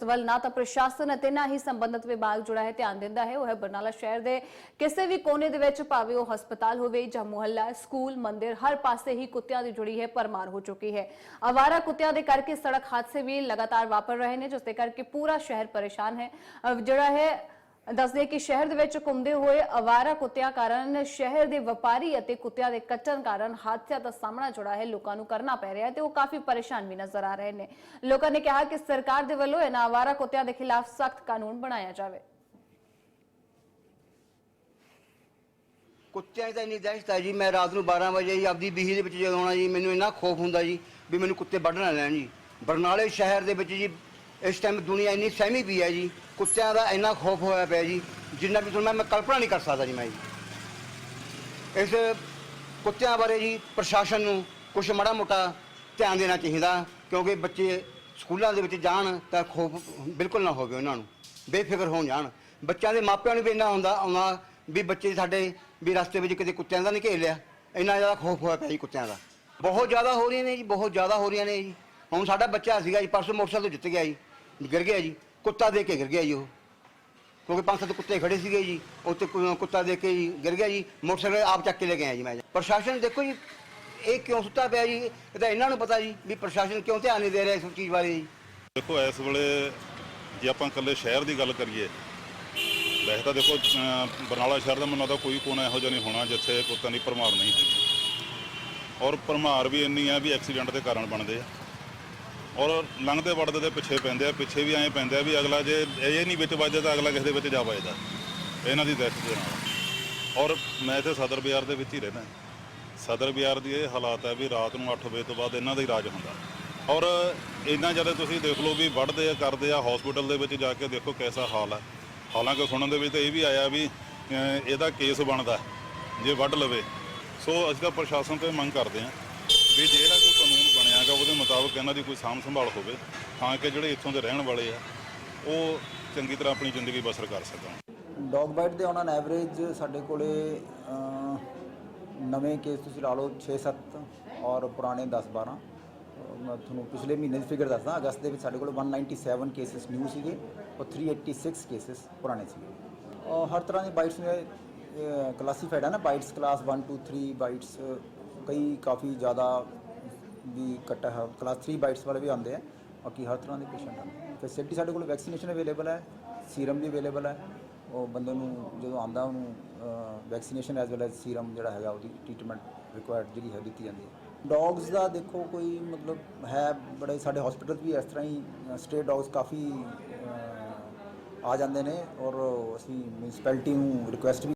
ਜਿਸ ਵੱਲ ਨਾ ਤਾਂ ਪ੍ਰਸ਼ਾਸਨ ਅਤੇ ਨਾ ਹੀ ਸੰਬੰਧਿਤ ਵਿਭਾਗ ਜੁੜਾ ਹੈ, ਧਿਆਨ ਦਿੰਦਾ ਹੈ। ਉਹ ਹੈ ਬਰਨਾਲਾ ਸ਼ਹਿਰ ਦੇ ਕਿਸੇ ਵੀ ਕੋਨੇ ਦੇ ਵਿੱਚ ਭਾਵੇਂ ਉਹ ਹਸਪਤਾਲ ਹੋਵੇ ਜਾਂ ਮੁਹੱਲਾ, ਸਕੂਲ, ਮੰਦਿਰ, ਹਰ ਪਾਸੇ ਹੀ ਕੁੱਤਿਆਂ ਦੀ ਜੁੜੀ ਹੈ ਪਰਮਾਰ ਹੋ ਚੁੱਕੀ ਹੈ। ਆਵਾਰਾ ਕੁੱਤਿਆਂ ਦੇ ਕਰਕੇ ਸੜਕ ਹਾਦਸੇ ਵੀ ਲਗਾਤਾਰ ਵਾਪਰ ਰਹੇ ਨੇ, ਜਿਸ ਦੇ ਕਰਕੇ ਪੂਰਾ ਸ਼ਹਿਰ ਪਰੇਸ਼ਾਨ ਹੈ। ਅਹ ਜਿਹੜਾ ਹੈ ਦੱਸਦੇ ਕਿ ਸ਼ਹਿਰ ਦੇ ਵਿੱਚ ਘੁੰਮਦੇ ਹੋਏ ਅਵਾਰਾ ਕੁੱਤਿਆਂ ਕਾਰਨ ਸ਼ਹਿਰ ਦੇ ਵਪਾਰੀ ਅਤੇ ਕੁੱਤਿਆਂ ਦੇ ਕੱਟਣ ਕਾਰਨ ਹਾਦਸਿਆਂ ਦਾ ਸਾਹਮਣਾ ਜਿਹੜਾ ਹੈ। ਲੋਕਾਂ ਨੂੰ ਕਰਨਾ ਪੈ ਰਿਹਾ ਹੈ ਤੇ ਉਹ ਕਾਫੀ ਪਰੇਸ਼ਾਨ ਵੀ ਨਜ਼ਰ ਆ ਰਹੇ ਨੇ। ਲੋਕਾਂ ਨੇ ਕਿਹਾ ਕਿ ਸਰਕਾਰ ਦੇ ਵੱਲੋਂ ਇਹਨਾਂ ਅਵਾਰਾ ਕੁੱਤਿਆਂ ਦੇ ਖਿਲਾਫ ਸਖਤ ਕਾਨੂੰਨ ਬਣਾਇਆ ਜਾਵੇ। ਕੁੱਤਿਆਂ ਦੀ ਇੰਨੀ ਦਹਿਸ਼ਤ ਹੈ ਜੀ, ਮੈਂ ਰਾਤ ਨੂੰ 12 ਵਜੇ ਜੀ ਆਪਦੀ ਬੀਹੀ ਦੇ ਵਿੱਚ ਜਦੋਂ ਆਉਣਾ ਜੀ, ਮੈਨੂੰ ਇੰਨਾ ਖੋਫ ਹੁੰਦਾ ਜੀ ਵੀ ਮੈਨੂੰ ਕੁੱਤੇ ਵੱਢ ਨਾ ਲੈਣ ਜੀ। ਬਰਨਾਲੇ ਸ਼ਹਿਰ ਦੇ ਵਿੱਚ ਜੀ ਇਸ ਟਾਈਮ ਦੁਨੀਆ ਇੰਨੀ ਸਹਿਮੀ ਪਈ ਹੈ ਜੀ, ਕੁੱਤਿਆਂ ਦਾ ਇੰਨਾ ਖੌਫ ਹੋਇਆ ਪਿਆ ਜੀ, ਜਿੰਨਾ ਵੀ ਤੁਹਾਨੂੰ ਮੈਂ- ਮੈਂ ਕਲਪਨਾ ਨਹੀਂ ਕਰ ਸਕਦਾ ਜੀ ਮੈਂ ਜੀ। ਇਸ ਕੁੱਤਿਆਂ ਬਾਰੇ ਜੀ ਪ੍ਰਸ਼ਾਸਨ ਨੂੰ ਕੁਝ ਮਾੜਾ ਮੋਟਾ ਧਿਆਨ ਦੇਣਾ ਚਾਹੀਦਾ, ਕਿਉਂਕਿ ਬੱਚੇ ਸਕੂਲਾਂ ਦੇ ਵਿੱਚ ਜਾਣ ਤਾਂ ਖੋਫ ਬਿਲਕੁਲ ਨਾ ਹੋਵੇ ਉਹਨਾਂ ਨੂੰ, ਬੇਫਿਕਰ ਹੋ ਜਾਣ। ਬੱਚਿਆਂ ਦੇ ਮਾਪਿਆਂ ਨੂੰ ਵੀ ਇੰਨਾ ਹੁੰਦਾ, ਆਉਂਦਾ ਵੀ ਬੱਚੇ ਸਾਡੇ ਵੀ ਰਸਤੇ ਵਿੱਚ ਕਿਤੇ ਕੁੱਤਿਆਂ ਦਾ ਨਹੀਂ ਘੇਰ ਲਿਆ, ਇੰਨਾ ਜ਼ਿਆਦਾ ਖੋਫ ਹੋਇਆ ਪਿਆ ਜੀ ਕੁੱਤਿਆਂ ਦਾ। ਬਹੁਤ ਜ਼ਿਆਦਾ ਹੋ ਰਹੀਆਂ ਨੇ ਜੀ, ਬਹੁਤ ਜ਼ਿਆਦਾ ਹੋ ਰਹੀਆਂ ਨੇ ਜੀ। ਹੁਣ ਸਾਡਾ ਬੱਚਾ ਸੀਗਾ ਜੀ, ਪਰਸੋਂ ਮੋਟਰਸਾਈਕਲ ਤੋਂ ਜਿੱਤ ਗਿਆ ਜੀ। ਗਿਰ ਗਿਆ ਜੀ। ਕੁੱਤਾ ਦੇ ਕੇ ਗਿਰ ਗਿਆ ਜੀ ਉਹ। ਕਿਉਂਕਿ ਪੰਜ ਸੱਤ ਕੁੱਤੇ ਖੜੇ ਸੀਗੇ ਜੀ। ਉੱਤੇ ਕੁੱਤਾ ਦੇ ਕੇ ਜੀ ਗਿਰ ਗਿਆ ਜੀ। ਮੋਟਰਸਾਈਕਲ ਆਪ ਚੱਕ ਕੇ ਲੈ ਕੇ ਆਇਆ ਜੀ ਮੈਂ। ਪ੍ਰਸ਼ਾਸਨ ਦੇਖੋ ਜੀ, ਇਹ ਕਿਉਂ ਸੁੱਤਾ ਪਿਆ ਜੀ? ਇਹ ਤਾਂ ਇਹਨਾਂ ਨੂੰ ਪਤਾ ਜੀ ਵੀ ਪ੍ਰਸ਼ਾਸਨ ਕਿਉਂ ਧਿਆਨ ਨਹੀਂ ਦੇ ਰਿਹਾ ਇਸ ਚੀਜ਼ ਬਾਰੇ ਜੀ। ਦੇਖੋ, ਇਸ ਵੇਲੇ ਜੇ ਆਪਾਂ ਇਕੱਲੇ ਸ਼ਹਿਰ ਦੀ ਗੱਲ ਕਰੀਏ, ਵੈਸੇ ਤਾਂ ਦੇਖੋ ਬਰਨਾਲਾ ਸ਼ਹਿਰ ਦਾ ਮੈਨੂੰ ਲੱਗਦਾ ਕੋਈ ਕੋਨਾ ਇਹੋ ਜਿਹਾ ਨਹੀਂ ਹੋਣਾ ਜਿੱਥੇ ਕੁੱਤਿਆਂ ਦੀ ਭਰਮਾਰ ਨਹੀਂ ਹੈਗੀ ਔਰ ਭਰਮਾਰ ਵੀ ਇੰਨੀ ਆ ਵੀ ਐਕਸੀਡੈਂਟ ਦੇ ਕਾਰਨ ਬਣਦੇ ਆ। ਔਰ ਲੰਘਦੇ ਵੜਦੇ ਦੇ ਪਿੱਛੇ ਪੈਂਦੇ ਆ, ਪਿੱਛੇ ਵੀ ਐਂ ਪੈਂਦੇ ਆ ਵੀ ਅਗਲਾ ਜੇ ਇਹ ਨਹੀਂ ਵਿੱਚ ਵੱਜਦਾ ਤਾਂ ਅਗਲਾ ਕਿਸੇ ਦੇ ਵਿੱਚ ਜਾ ਵੱਜਦਾ। ਇਹਨਾਂ ਦੀ ਦਹਿਸ਼ਤ ਦੇ ਨਾਲ। ਔਰ ਮੈਂ ਇੱਥੇ ਸਦਰ ਬਾਜ਼ਾਰ ਦੇ ਵਿੱਚ ਹੀ ਰਹਿੰਦਾ। ਸਦਰ ਬਾਜ਼ਾਰ ਦੀ ਇਹ ਹਾਲਾਤ ਹੈ ਵੀ ਰਾਤ ਨੂੰ 8 ਵਜੇ ਤੋਂ ਬਾਅਦ ਇਹਨਾਂ ਦਾ ਹੀ ਰਾਜ ਹੁੰਦਾ। ਔਰ ਇੰਨਾ ਜ਼ਿਆਦਾ ਤੁਸੀਂ ਦੇਖ ਲਓ ਵੀ ਵੱਢਦੇ ਆ, ਕਰਦੇ ਆ ਹਸਪੀਟਲ ਦੇ ਵਿੱਚ ਜਾ ਕੇ ਦੇਖੋ ਕਿਹਦਾ ਹਾਲ ਹੈ ਹਾਲਾਂਕਿ ਸੁਣਨ ਦੇ ਵਿੱਚ ਤਾਂ ਇਹ ਵੀ ਆਇਆ ਵੀ ਇਹਦਾ ਕੇਸ ਬਣਦਾ, ਜੇ ਵੱਢ ਲਵੇ। ਸੋ ਅਸੀਂ ਤਾਂ ਪ੍ਰਸ਼ਾਸਨ ਤੋਂ ਮੰਗ ਕਰਦੇ ਹਾਂ ਵੀ ਜਿਹੜਾ ਕੋਈ ਕਾਨੂੰਨ ਬਣਿਆਗਾ ਉਹਦੇ ਮੁਤਾਬਕ ਇਹਨਾਂ ਦੀ ਕੋਈ ਸਾਂਭ ਸੰਭਾਲ ਹੋਵੇ, ਤਾਂ ਕਿ ਜਿਹੜੇ ਇੱਥੋਂ ਦੇ ਰਹਿਣ ਵਾਲੇ ਆ, ਉਹ ਚੰਗੀ ਤਰ੍ਹਾਂ ਆਪਣੀ ਜ਼ਿੰਦਗੀ ਬਸਰ ਕਰ ਸਕਣ। ਡੌਗ ਬਾਈਟ ਦੇ ਔਨ ਐਨ ਐਵਰੇਜ ਸਾਡੇ ਕੋਲੇ ਨਵੇਂ ਕੇਸ ਤੁਸੀਂ ਲਾ ਲਓ 6-7 ਔਰ ਪੁਰਾਣੇ 10-12 ਮੈਂ ਤੁਹਾਨੂੰ ਪਿਛਲੇ ਮਹੀਨੇ ਦੀ ਫਿਗਰ ਦੱਸਦਾ, ਅਗਸਤ ਦੇ ਵਿੱਚ ਸਾਡੇ ਕੋਲ 197 ਕੇਸਸ ਨਿਊ ਸੀਗੇ ਔਰ 386 ਕੇਸਸ ਪੁਰਾਣੇ ਸੀਗੇ। ਔਰ ਹਰ ਤਰ੍ਹਾਂ ਦੀ ਬਾਈਟਸ ਨੇ ਕਲਾਸੀਫਾਈਡ ਹੈ ਨਾ, ਬਾਈਟਸ ਕਲਾਸ 1 2 3 ਬਾਈਟਸ, ਕਈ ਕਾਫੀ ਜ਼ਿਆਦਾ ਵੀ ਕੱਟਾ ਹੈ ਕਲਾਸ 3 ਬਾਈਟਸ ਵਾਲੇ ਵੀ ਆਉਂਦੇ ਆ, ਬਾਕੀ ਹਰ ਤਰ੍ਹਾਂ ਦੇ ਪੇਸ਼ੈਂਟ ਆਉਂਦੇ ਫੈਸਿਲਿਟੀ ਸਾਡੇ ਕੋਲ ਵੈਕਸੀਨੇਸ਼ਨ ਅਵੇਲੇਬਲ ਹੈ ਸੀਰਮ ਵੀ ਅਵੇਲੇਬਲ ਹੈ ਉਹ ਬੰਦੇ ਨੂੰ ਜਦੋਂ ਆਉਂਦਾ ਉਹਨੂੰ vaccination as well as serum ਜਿਹੜਾ ਹੈਗਾ ਉਹਦੀ ਟ੍ਰੀਟਮੈਂਟ ਰਿਕੁਆਇਰਡ ਜਿਹੜੀ ਹੈ ਦਿੱਤੀ ਜਾਂਦੀ ਹੈ। ਡੌਗਸ ਦਾ ਦੇਖੋ ਕੋਈ ਮਤਲਬ ਹੈ, ਬੜੇ ਸਾਡੇ ਹਸਪੀਟਲ ਵੀ ਇਸ ਤਰ੍ਹਾਂ ਹੀ ਸਟੇ ਡੌਗਸ ਕਾਫੀ ਆ ਜਾਂਦੇ ਨੇ ਔਰ ਅਸੀਂ ਮਿਊਨਿਸਪੈਲਿਟੀ ਨੂੰ ਰਿਕੁਐਸਟ ਵੀ